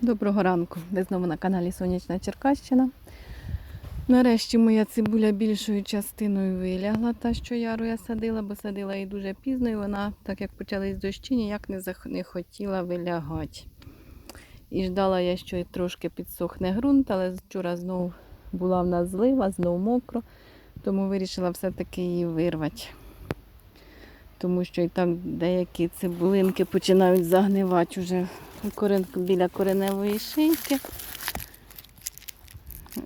Доброго ранку. Ви знову на каналі Сонячна Черкащина. Нарешті моя цибуля більшою частиною вилягла, та що яру я садила, бо садила її дуже пізно, і вона, так як почались дощі, ніяк не, зах... не хотіла вилягати. І ждала я, що трошки підсохне ґрунт, але вчора знову була в нас злива, знову мокро, тому вирішила все-таки її вирвати. Тому що і там деякі цибулинки починають загнивати вже біля кореневої шийки.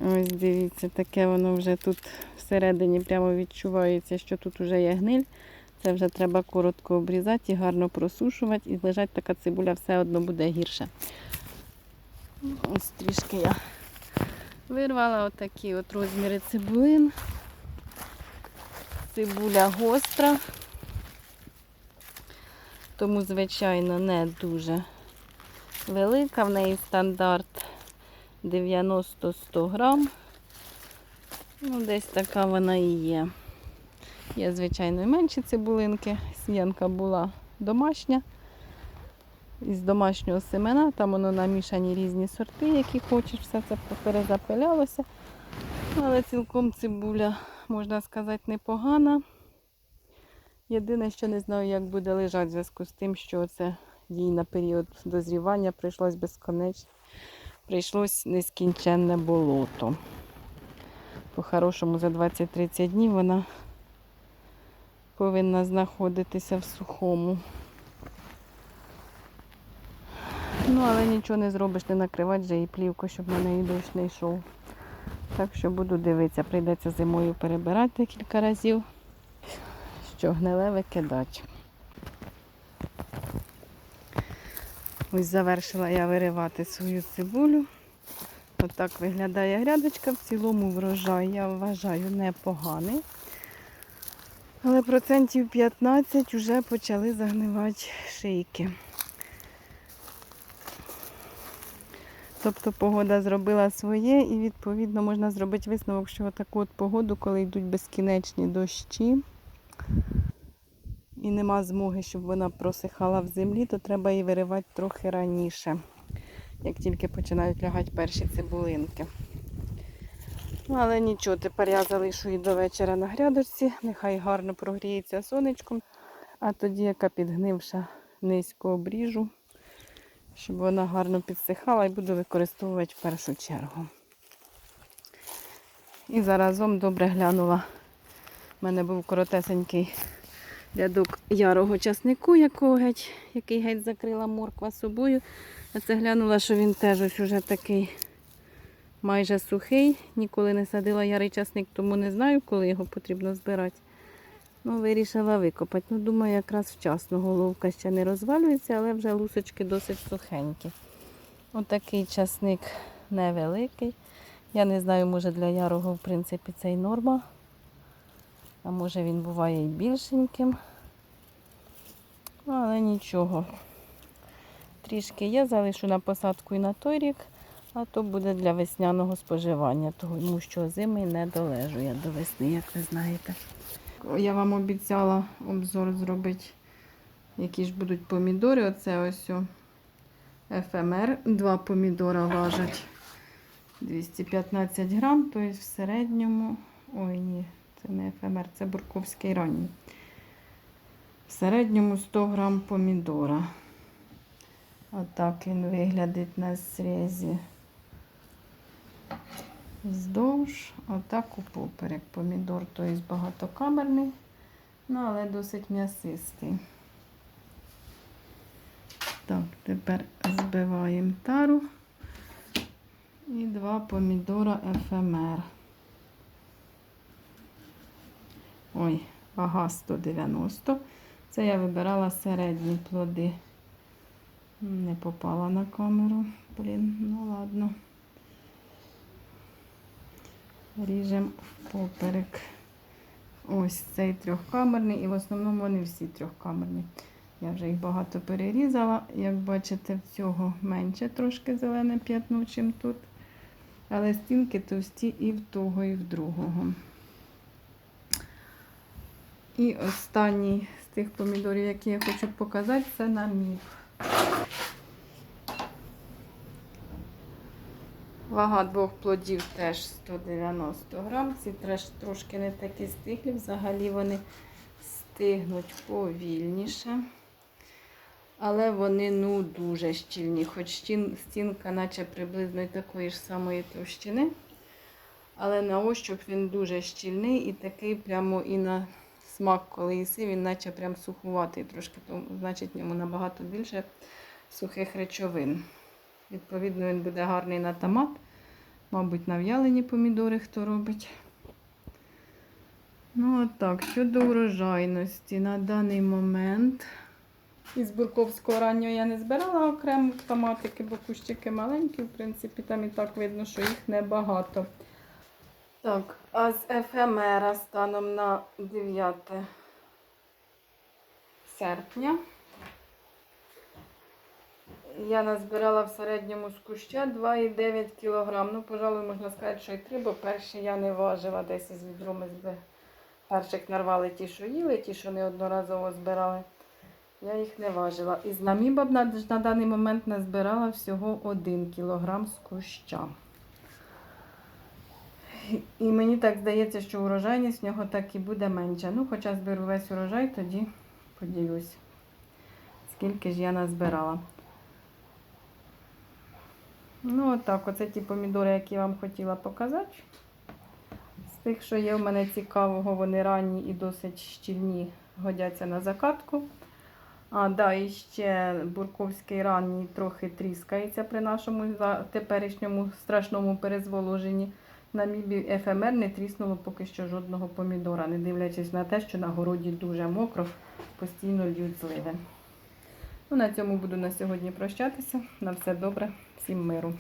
Ось дивіться, таке воно вже тут всередині прямо відчувається, що тут вже є гниль. Це вже треба коротко обрізати і гарно просушувати, і лежать така цибуля все одно буде гірше. Ось трішки я вирвала отакі от розміри цибулин. Цибуля гостра, тому, звичайно, не дуже велика. В неї стандарт 90-100 грам. Ну, десь така вона і є. Є, звичайно, і менші цибулинки. Сіянка була домашня. Із домашнього семена, там воно намішані різні сорти, які хочеш, все це перезапилялося. Але цілком цибуля, можна сказати, непогана. Єдине, що не знаю, як буде лежати в зв'язку з тим, що це їй на період дозрівання прийшлось безконечно, прийшлось нескінченне болото. По-хорошому за 20-30 днів вона повинна знаходитися в сухому. Ну, але нічого не зробиш, не накривати вже і плівку, щоб на неї дощ не йшов. Так що буду дивитися, прийдеться зимою перебирати кілька разів, що гниле викидати. Ось завершила я виривати свою цибулю. Отак виглядає грядочка. В цілому врожай, я вважаю, непоганий. Але процентів 15 вже почали загнивати шийки. Тобто погода зробила своє і відповідно можна зробити висновок, що таку от погоду, коли йдуть безкінечні дощі і нема змоги, щоб вона просихала в землі, то треба її виривати трохи раніше, як тільки починають лягати перші цибулинки. Ну, але нічого, тепер я залишу її до вечора на грядочці, нехай гарно прогріється сонечком, а тоді, яка підгнивша, низько обріжу, щоб вона гарно підсихала і буду використовувати в першу чергу. І заразом добре глянула. У мене був коротесенький рядок ярого часнику, якого геть, який геть закрила морква собою. А це глянула, що він теж ось уже такий майже сухий. Ніколи не садила ярий часник, тому не знаю, коли його потрібно збирати. Ну, вирішила викопати. Ну, думаю, якраз вчасно головка ще не розвалюється, але вже лусочки досить сухенькі. Отакий часник невеликий. Я не знаю, може для ярого, в принципі, це й норма. А може він буває і більшеньким. Ну, Але нічого. Трішки є, залишу на посадку і на той рік, а то буде для весняного споживання, тому що зими не долежу я до весни, як ви знаєте. Я вам обіцяла обзор зробити, які ж будуть помідори. Оце ось о, ФМР. Два помідора важать 215 грам, тобто в середньому. Ой, ні, це не ФМР, це бурковський ранній. В середньому 100 грам помідора. Отак він виглядить на зрізі. Вздовж, отак у поперек. Помідор, тобто багатокамерний, ну, але досить м'ясистий. Так, тепер збиваємо тару. І два помідора ФМР. Ой, вага 190. Це я вибирала середні плоди. Не попала на камеру. Блін, ну ладно. Ріжемо поперек. Ось цей трьохкамерний, і в основному вони всі трьохкамерні. Я вже їх багато перерізала. Як бачите, в цього менше трошки зелене п'ятно, чим тут. Але стінки товсті і в того, і в другого. І останній з тих помідорів, які я хочу показати, це намів. Вага двох плодів теж 190 грам. Ці треш трошки не такі стиглі. Взагалі вони стигнуть повільніше. Але вони ну дуже щільні. Хоч стінка, наче приблизно такої ж самої товщини. Але на ощуп він дуже щільний і такий прямо і на смак, коли їси, він наче прям сухуватий трошки, тому, значить в ньому набагато більше сухих речовин. Відповідно, він буде гарний на томат. Мабуть, на в'ялені помідори хто робить. Ну, от так, щодо урожайності, на даний момент із Бурковського раннього я не збирала окремо томатики, бо кущики маленькі, в принципі, там і так видно, що їх небагато. Так, а з ефемера станом на 9 серпня. Я назбирала в середньому з куща 2,9 кг. Ну, пожалуй, можна сказати, що й 3, бо перші я не важила десь із відром СБ. Перших нарвали ті, що їли, ті, що неодноразово збирали. Я їх не важила. Із намібаб на, на даний момент назбирала всього 1 кг з куща. І мені так здається, що урожайність в нього так і буде менша. Ну, хоча зберу весь урожай, тоді поділюсь, скільки ж я назбирала. Ну, отак, оце ті помідори, які я вам хотіла показати. З тих, що є в мене цікавого, вони ранні і досить щільні, годяться на закатку. А, да, і ще бурковський ранній трохи тріскається при нашому теперішньому страшному перезволоженні. На мібі ефемер не тріснуло поки що жодного помідора, не дивлячись на те, що на городі дуже мокро, постійно льють зливи. Ну, на цьому буду на сьогодні прощатися. На все добре, всім миру.